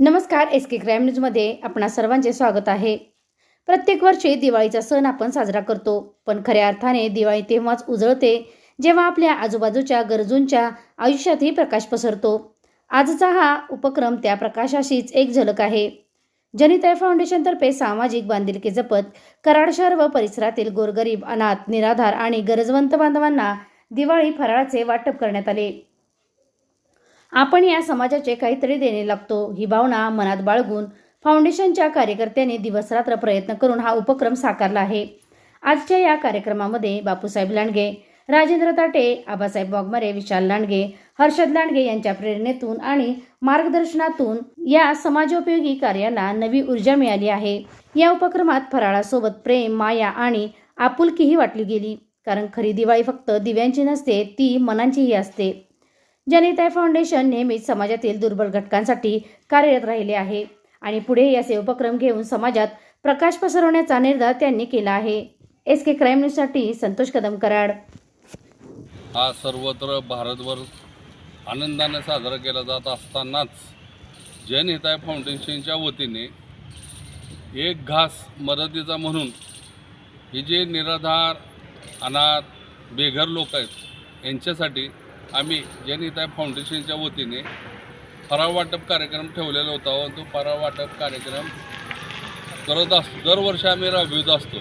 नमस्कार एस के क्राईम न्यूजमध्ये आपणा सर्वांचे स्वागत आहे. प्रत्येक वर्षी दिवाळीचा सण आपण साजरा करतो पण खऱ्या अर्थाने दिवाळी तेव्हाच उजळते जेव्हा आपल्या आजूबाजूच्या गरजूंच्या आयुष्यातही प्रकाश पसरतो. आजचा हा उपक्रम त्या प्रकाशाशीच एक झलक आहे. जनिताय फाउंडेशनतर्फे सामाजिक बांधिलकी जपत कराड शहर व परिसरातील गोरगरीब अनाथ निराधार आणि गरजवंत बांधवांना दिवाळी फराळाचे वाटप करण्यात आले. आपण या समाजाचे काहीतरी देणे लागतो ही भावना मनात बाळगून फाउंडेशनच्या कार्यकर्त्यांनी दिवसरात्र प्रयत्न करून हा उपक्रम साकारला आहे. आजच्या या कार्यक्रमामध्ये बापूसाहेब लांडगे राजेंद्र ताटे आबासाहेब वाघमारे विशाल लांडगे हर्षद लांडगे यांच्या प्रेरणेतून आणि मार्गदर्शनातून या समाजोपयोगी कार्याला नवी ऊर्जा मिळाली आहे. या उपक्रमात फराळासोबत प्रेम माया आणि आपुलकीही वाटली गेली. कारण खरी दिवाळी फक्त दिव्यांची नसते ती मनांचीही असते. जनिताय फाउंडेशन नेहमीच समाजातील दुर्बल घटकांसाठी कार्यरत राहिले आहे. आणि पुढे असे उपक्रम घेऊन समाजात प्रकाश पसरवण्याचा निर्धार त्यांनी केला आहे. एस के क्राईम न्यूजसाठी संतोष कदम कराड. हा सर्वत्र भारतभर आनंदाने साजरा केला जात असतानाच जनहिताय फाउंडेशनच्या वतीने एक घास मदतीचा म्हणून हे जे निराधार अनाथ बेघर लोक आहेत यांच्यासाठी आम्ही जनिता फाउंडेशनच्या वतीने फराळ वाटप कार्यक्रम ठेवलेला होता व तो फराळ वाटप कार्यक्रम करत असतो दरवर्षी आम्ही राबवित असतो.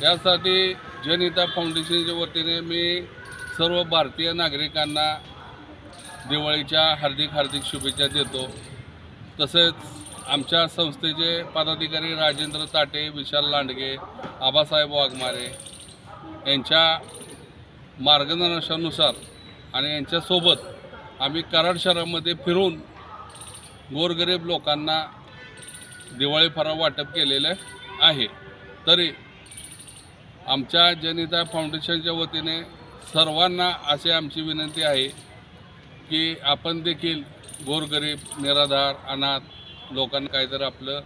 त्यासाठी जनिता फाउंडेशनच्या वतीने मी सर्व भारतीय नागरिकांना दिवाळीच्या हार्दिक हार्दिक शुभेच्छा देतो. तसेच आमच्या संस्थेचे पदाधिकारी राजेंद्र ताटे विशाल लांडगे आबासाहेब वाघमारे यांच्या मार्गदर्शनानुसार आणि यांच्यासोबत आम्ही कराड शहरामध्ये फिरून गोरगरीब लोकांना दिवाळी फराळ वाटप केलेलं आहे. तरी आमच्या जनिता फाउंडेशनच्या वतीने सर्वांना अशी आमची विनंती आहे की आपण देखील गोरगरीब निराधार अनाथ लोकांना काहीतरी आपलं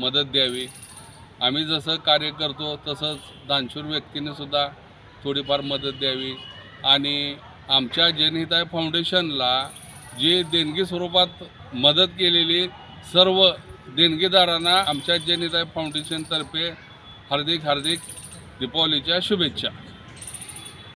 मदत द्यावी. आम्ही जसं कार्य करतो तसंच दानशूर व्यक्तीने सुद्धा थोडीफार मदत द्यावी आणि आमच्या जनहिताय फाउंडेशनला जे देणगी स्वरूपात मदत केलेली सर्व देणगीदारांना आमच्या जनहिताय फाउंडेशनतर्फे हार्दिक हार्दिक दीपावलीच्या शुभेच्छा.